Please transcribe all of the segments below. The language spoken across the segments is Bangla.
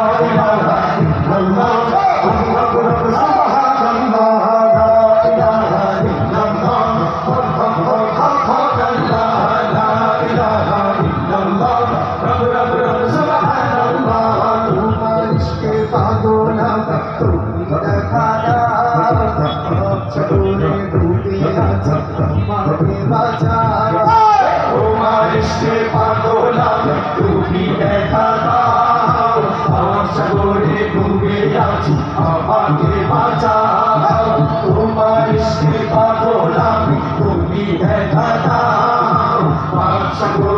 Oh, Stay by.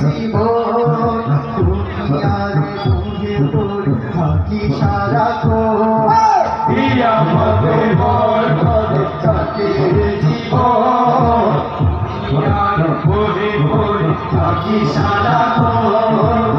জীবন দুনিয়ার মুখে পড়ে থাকি সারা কোয়া মতে বল করে থাকে জীবন দুনিয়ার মুখে পড়ে থাকি সারা কোয়া মতে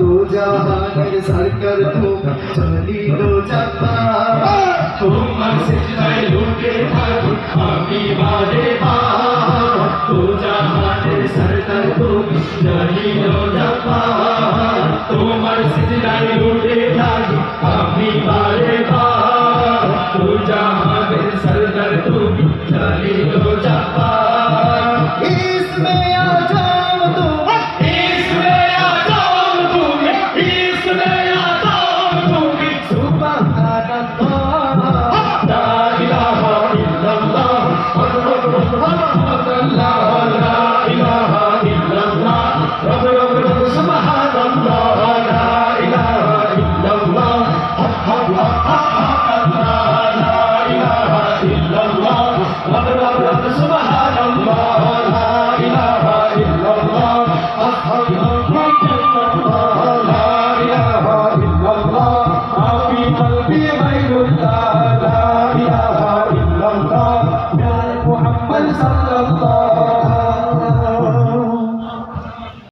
তো জাহানের সরকার তো চলি তো যাতা তোমার সেজদায় লুটে থাকি আমি বারে বার তো জাহানের সরকার তো চলি তো যাতা তোমার সেজদায় Dẫn.